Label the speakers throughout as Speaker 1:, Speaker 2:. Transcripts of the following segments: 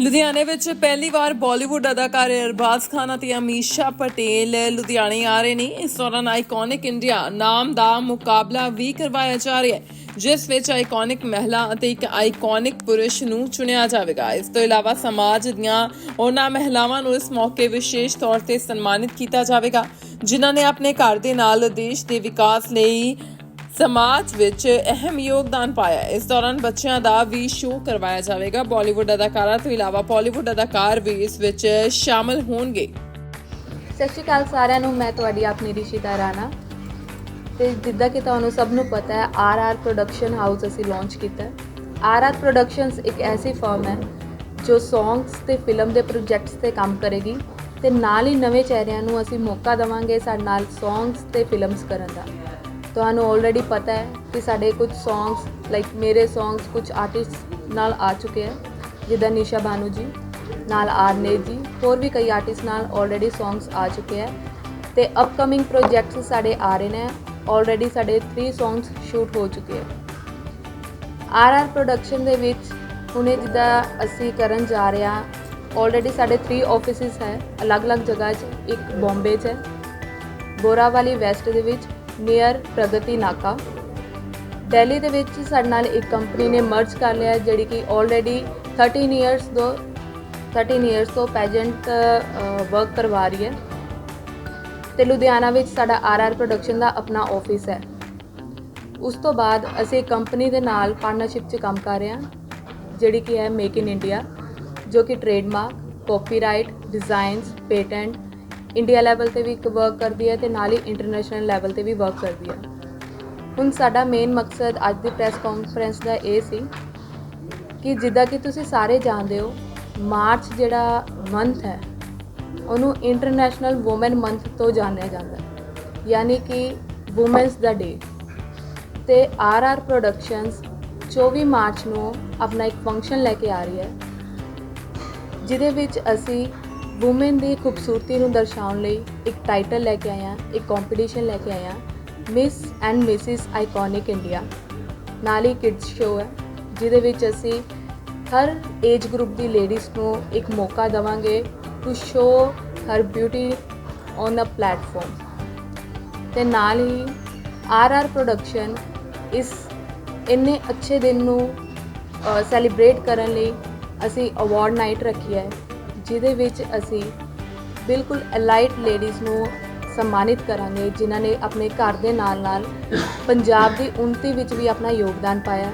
Speaker 1: ਲੁਧਿਆਣੇ ਵਿੱਚ ਪਹਿਲੀ ਵਾਰ ਬਾਲੀਵੁੱਡ ਅਦਾਕਾਰ ਅਰਬਾਜ਼ ਖਾਨ ਅਤੇ ਅਮੀਸ਼ਾ ਪਟੇਲ ਲੁਧਿਆਣੇ ਆ ਰਹੇ ਨੇ। ਇਸ ਦੌਰਾਨ ਆਈਕੋਨਿਕ ਇੰਡੀਆ ਨਾਮ ਦਾ ਮੁਕਾਬਲਾ ਵੀ ਕਰਵਾਇਆ ਜਾ ਰਿਹਾ ਹੈ, ਜਿਸ ਵਿੱਚ ਆਈਕੋਨਿਕ ਮਹਿਲਾ ਅਤੇ ਇੱਕ ਆਈਕੋਨਿਕ ਪੁਰਸ਼ ਨੂੰ ਚੁਣਿਆ ਜਾਵੇਗਾ। ਇਸ ਤੋਂ ਇਲਾਵਾ ਸਮਾਜ ਦੀਆਂ ਉਹਨਾਂ ਮਹਿਲਾਵਾਂ ਨੂੰ ਇਸ ਮੌਕੇ ਵਿਸ਼ੇਸ਼ ਤੌਰ ਤੇ ਸਨਮਾਨਿਤ ਕੀਤਾ ਜਾਵੇਗਾ, ਜਿਨ੍ਹਾਂ ਨੇ ਆਪਣੇ ਘਰ ਦੇ ਨਾਲ ਦੇਸ਼ ਦੇ ਵਿਕਾਸ ਲਈ ਸਮਾਜ ਵਿੱਚ ਅਹਿਮ ਯੋਗਦਾਨ ਪਾਇਆ ਇਸ ਦੌਰਾਨ ਬੱਚਿਆਂ ਦਾ ਵੀ ਸ਼ੋਅ ਕਰਵਾਇਆ ਜਾਵੇਗਾ। ਬਾਲੀਵੁੱਡ ਅਦਾਕਾਰਾਂ ਤੋਂ ਇਲਾਵਾ ਬਾਲੀਵੁੱਡ ਅਦਾਕਾਰ ਵੀ ਇਸ ਵਿੱਚ ਸ਼ਾਮਲ ਹੋਣਗੇ।
Speaker 2: ਸਤਿ ਸ਼੍ਰੀ ਅਕਾਲ ਸਾਰਿਆਂ ਨੂੰ। ਮੈਂ ਤੁਹਾਡੀ ਆਪਣੀ ਰਿਸ਼ਿਤਾ ਰਾਣਾ। ਤੇ ਜਿੱਦਾਂ ਕਿ ਤੁਹਾਨੂੰ ਸਭ ਨੂੰ ਪਤਾ ਹੈ, ਆਰ ਆਰ ਪ੍ਰੋਡਕਸ਼ਨ ਹਾਊਸ ਅਸੀਂ ਲਾਂਚ ਕੀਤਾ ਆਰ ਆਰ ਪ੍ਰੋਡਕਸ਼ਨਸ ਇੱਕ ਐਸੀ ਫਰਮ ਹੈ ਜੋ ਸੌਂਗਸ ਤੇ ਫਿਲਮ ਦੇ ਪ੍ਰੋਜੈਕਟਸ ਤੇ ਕੰਮ ਕਰੇਗੀ ਤੇ ਨਾਲ ਹੀ ਨਵੇਂ ਚਿਹਰਿਆਂ ਨੂੰ ਅਸੀਂ ਮੌਕਾ ਦੇਵਾਂਗੇ ਸਾਡੇ ਨਾਲ ਸੌਂਗਸ ਤੇ ਫਿਲਮਸ ਕਰਨ ਦਾ। ਤੁਹਾਨੂੰ ਆਲਰੇਡੀ ਪਤਾ ਹੈ ਕਿ ਸਾਡੇ ਕੁਝ ਸੌਂਗਸ ਲਾਈਕ ਮੇਰੇ ਸੌਂਗਸ ਕੁਝ ਆਰਟਿਸਟ ਨਾਲ ਆ ਚੁੱਕੇ ਹੈ, ਜਿੱਦਾਂ ਨਿਸ਼ਾ ਬਾਨੂ ਜੀ, ਨਾਲ ਆਰਨੇ ਜੀ, ਹੋਰ ਵੀ ਕਈ ਆਰਟਿਸਟ ਨਾਲ ਆਲਰੇਡੀ ਸੌਂਗਸ ਆ ਚੁੱਕੇ ਹੈ। ਤੇ ਅਪਕਮਿੰਗ ਪ੍ਰੋਜੈਕਟਸ ਸਾਡੇ ਆ ਰਹੇ ਨੇ ਆਲਰੇਡੀ ਸਾਡੇ 3 ਸੌਂਗਸ ਸ਼ੂਟ ਹੋ ਚੁੱਕੇ ਹੈ। ਆਰ ਆਰ ਪ੍ਰੋਡਕਸ਼ਨ ਦੇ ਵਿੱਚ ਹੁਣੇ ਜਿੱਦਾਂ ਅਸੀਂ ਕਰਨ ਜਾ ਰਹੇ ਹਾਂ ਆਲਰੇਡੀ ਸਾਡੇ 3 ਆਫਿਸਿਸ ਹੈ, ਅਲੱਗ-ਅਲੱਗ ਜਗ੍ਹਾ 'ਚ, ਇੱਕ ਬੰਬੇ 'ਚ ਹੈ ਬੋਰਾਵਾਲੀ ਵੈਸਟ ਦੇ ਵਿੱਚ ਨੀਅਰ ਪ੍ਰਗਤੀ ਨਾਕਾ ਦਿੱਲੀ ਦੇ ਵਿੱਚ ਸਾਡੇ ਨਾਲ ਇੱਕ ਕੰਪਨੀ ਨੇ ਮਰਜ ਕਰ ਲਿਆ ਜਿਹੜੀ ਕਿ ਆਲਰੇਡੀ 13 ਇਅਰਸ ਤੋਂ 13 ਇਅਰਸ ਤੋਂ ਪੈਜੈਂਟ ਵਰਕ ਕਰਵਾ ਰਹੀ ਹੈ। ਤੇ ਲੁਧਿਆਣਾ ਵਿੱਚ ਸਾਡਾ ਆਰ-ਆਰ ਪ੍ਰੋਡਕਸ਼ਨ ਦਾ ਆਪਣਾ ਆਫਿਸ ਹੈ। ਉਸ ਤੋਂ ਬਾਅਦ ਅਸੀਂ ਕੰਪਨੀ ਦੇ ਨਾਲ ਪਾਰਟਨਰਸ਼ਿਪ 'ਚ ਕੰਮ ਕਰ ਰਹੇ ਹਾਂ, ਜਿਹੜੀ ਕਿ ਹੈ ਮੇਕ ਇਨ ਇੰਡੀਆ ਜੋ ਕਿ trademark copyright designs patent India level ਤੇ ਵੀ ਇੱਕ ਵਰਕ ਕਰਦੀ ਹੈ ਤੇ ਨਾਲ ਹੀ ਇੰਟਰਨੈਸ਼ਨਲ ਲੈਵਲ ਤੇ ਵੀ ਵਰਕ ਕਰਦੀ ਹੈ। ਹੁਣ ਸਾਡਾ ਮੇਨ ਮਕਸਦ ਅੱਜ ਦੀ ਪ੍ਰੈਸ ਕਾਨਫਰੰਸ ਦਾ ਇਹ ਸੀ ਕਿ ਜਿੱਦਾਂ ਕਿ ਤੁਸੀਂ ਸਾਰੇ ਜਾਣਦੇ ਹੋ, ਮਾਰਚ ਜਿਹੜਾ ਮੰਥ ਹੈ, ਉਹਨੂੰ ਇੰਟਰਨੈਸ਼ਨਲ ਔਮਨ ਮੰਥ ਤੋਂ ਜਾਣਿਆ ਜਾਂਦਾ ਹੈ। ਯਾਨੀ ਕਿ ਔਮਨਸ ਦਾ ਡੇ ਤੇ ਆਰ ਆਰ ਪ੍ਰੋਡਕਸ਼ਨਸ 24 ਮਾਰਚ ਨੂੰ ਆਪਣਾ ਇੱਕ ਫੰਕਸ਼ਨ ਲੈ ਕੇ ਆ ਰਹੀ ਹੈ, ਜਿਹਦੇ ਵਿੱਚ ਅਸੀਂ ਔਮਨ ਦੀ ਖੂਬਸੂਰਤੀ ਨੂੰ ਦਰਸਾਉਣ ਲਈ ਇੱਕ ਟਾਈਟਲ ਲੈ ਕੇ ਆਏ ਹਾਂ ਇੱਕ ਕੰਪੀਟੀਸ਼ਨ ਲੈ ਕੇ ਆਇਆ miss and missus iconic India ਨਾਲ ਹੀ ਕਿਡਸ ਸ਼ੋਅ ਹੈ, ਜਿਹਦੇ ਵਿੱਚ ਅਸੀਂ ਹਰ ਏਜ ਗਰੁੱਪ ਦੀ ਲੇਡੀਜ਼ ਨੂੰ ਇੱਕ ਮੌਕਾ ਦੇਵਾਂਗੇ to show her beauty on a platform ਤੇ ਨਾਲ ਹੀ ਆਰ ਆਰ ਪ੍ਰੋਡਕਸ਼ਨ ਇਸ ਇੰਨੇ ਅੱਛੇ ਦਿਨ ਨੂੰ ਸੈਲੀਬ੍ਰੇਟ ਕਰਨ ਲਈ ਅਸੀਂ ਅਵਾਰਡ ਨਾਈਟ ਰੱਖੀ ਹੈ। ਜਿਹਦੇ ਵਿੱਚ ਅਸੀਂ ਬਿਲਕੁਲ ਅਲਾਈਟ ਲੇਡੀਜ਼ ਨੂੰ ਸਨਮਾਨਿਤ ਕਰਾਂਗੇ, ਜਿਨ੍ਹਾਂ ਨੇ ਆਪਣੇ ਘਰ ਦੇ ਨਾਲ ਨਾਲ ਪੰਜਾਬ ਦੀ ਉન્નਤੀ ਵਿੱਚ ਵੀ ਆਪਣਾ ਯੋਗਦਾਨ ਪਾਇਆ।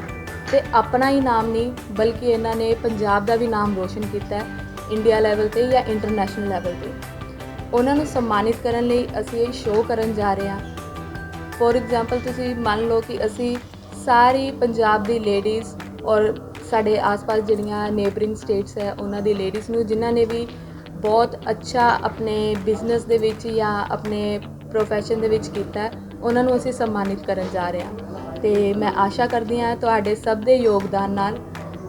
Speaker 2: ਤੇ ਆਪਣਾ ਹੀ ਨਾਮ ਨਹੀਂ, ਬਲਕਿ ਇਹਨਾਂ ਨੇ ਪੰਜਾਬ ਦਾ ਵੀ ਨਾਮ ਰੋਸ਼ਨ ਕੀਤਾ ਹੈ, ਇੰਡੀਆ ਲੈਵਲ ਤੇ ਜਾਂ ਇੰਟਰਨੈਸ਼ਨਲ ਲੈਵਲ ਤੇ। ਉਹਨਾਂ ਨੂੰ ਸਨਮਾਨਿਤ ਕਰਨ ਲਈ ਅਸੀਂ ਇਹ ਸ਼ੋਅ ਕਰਨ ਜਾ ਰਹੇ ਹਾਂ। ਫੋਰ ਐਗਜ਼ਾਮਪਲ ਤੁਸੀਂ ਮੰਨ ਲਓ ਕਿ ਅਸੀਂ ਸਾਰੀ ਪੰਜਾਬ ਦੀ ਲੇਡੀਜ਼ ਔਰ ਸਾਡੇ ਆਸ-ਪਾਸ ਜਿਹੜੀਆਂ ਨੇਬਰਿੰਗ ਸਟੇਟਸ ਹੈ, ਉਹਨਾਂ ਦੀ ਲੇਡੀਜ਼ ਨੂੰ, ਜਿਨ੍ਹਾਂ ਨੇ ਵੀ ਬਹੁਤ ਅੱਛਾ ਆਪਣੇ ਬਿਜ਼ਨਸ ਦੇ ਵਿੱਚ ਜਾਂ ਆਪਣੇ ਪ੍ਰੋਫੈਸ਼ਨ ਦੇ ਵਿੱਚ ਕੀਤਾ, ਉਹਨਾਂ ਨੂੰ ਅਸੀਂ ਸਨਮਾਨਿਤ ਕਰਨ ਜਾ ਰਹੇ ਹਾਂ। ਤੇ ਮੈਂ ਆਸ਼ਾ ਕਰਦੀ ਹਾਂ ਤੁਹਾਡੇ ਸਭ ਦੇ ਯੋਗਦਾਨ ਨਾਲ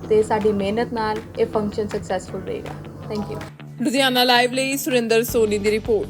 Speaker 2: ਤੇ ਸਾਡੀ ਮਿਹਨਤ ਨਾਲ ਇਹ ਫੰਕਸ਼ਨ ਸਕਸੈਸਫੁਲ ਰਹੇਗਾ। ਥੈਂਕ ਯੂ
Speaker 1: ਲੁਧਿਆਣਾ ਲਾਈਵ ਲਈ ਸੁਰਿੰਦਰ ਸੋਨੀ ਦੀ ਰਿਪੋਰਟ।